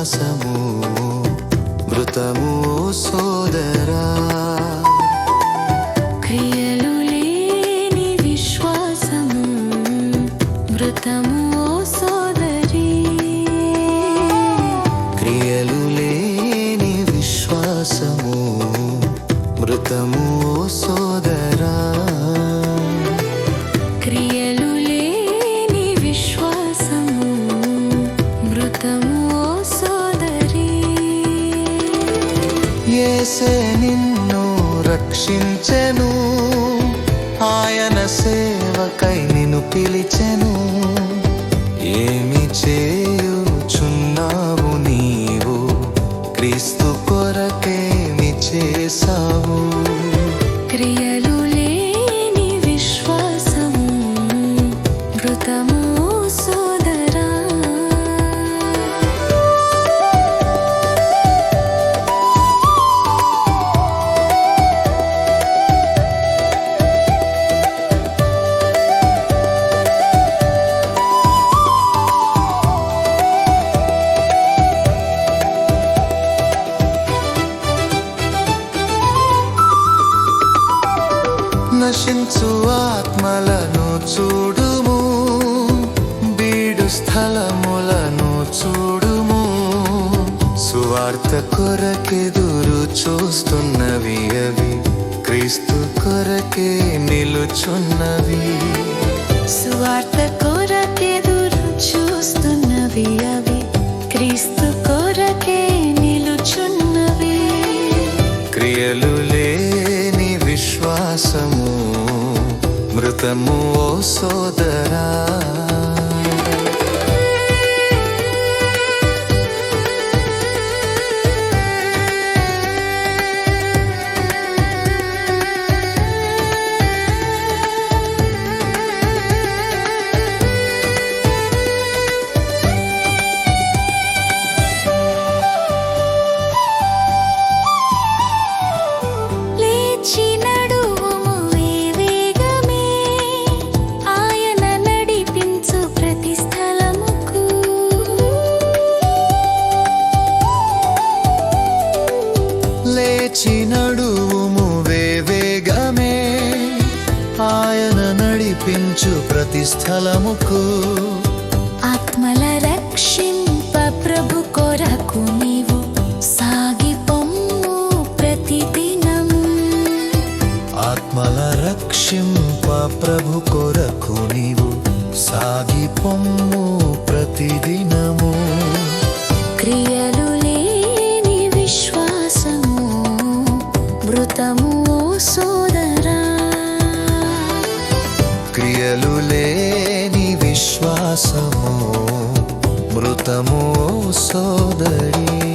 విశ్వాసము మృతము సోదరా. క్రియలు లేని విశ్వాసము మృతము సోదరి. క్రియలు లేని విశ్వాసము మృతము సోదరా. క్రియలు లేని విశ్వాసము మృతము యేసే నిన్ను రక్షించెను. ఆయన సేవకై నిన్ను పిలిచెను. ఏమి చేయుచున్నావు నీవు? క్రీస్తు కొరకేమి చేసావు క్రియలు నశించు ఆత్మలను చూడుము. బీడు స్థలములను చూడుము. సువార్త కొరకెదురు చూస్తున్నవి అవి. క్రీస్తు కొరకే నిలుచున్నవి. సువార్త కొరకెదురు చూస్తున్నవి అవి. మృతము ఓ సోదరా. లేచి నడువుము వేవేగమే. ఆయన నడిపించు ప్రతి స్థలముకు. ఆత్మల రక్షింప ప్రభు కొరకు నీవు సాగి పొమ్ము ప్రతిదినం. ఆత్మల రక్షింప ప్రభు కొరకు నీవు సాగి పొమ్ము ప్రతిదినము. క్రియలు లేని విశ్వాసము మృతమో సోదరి.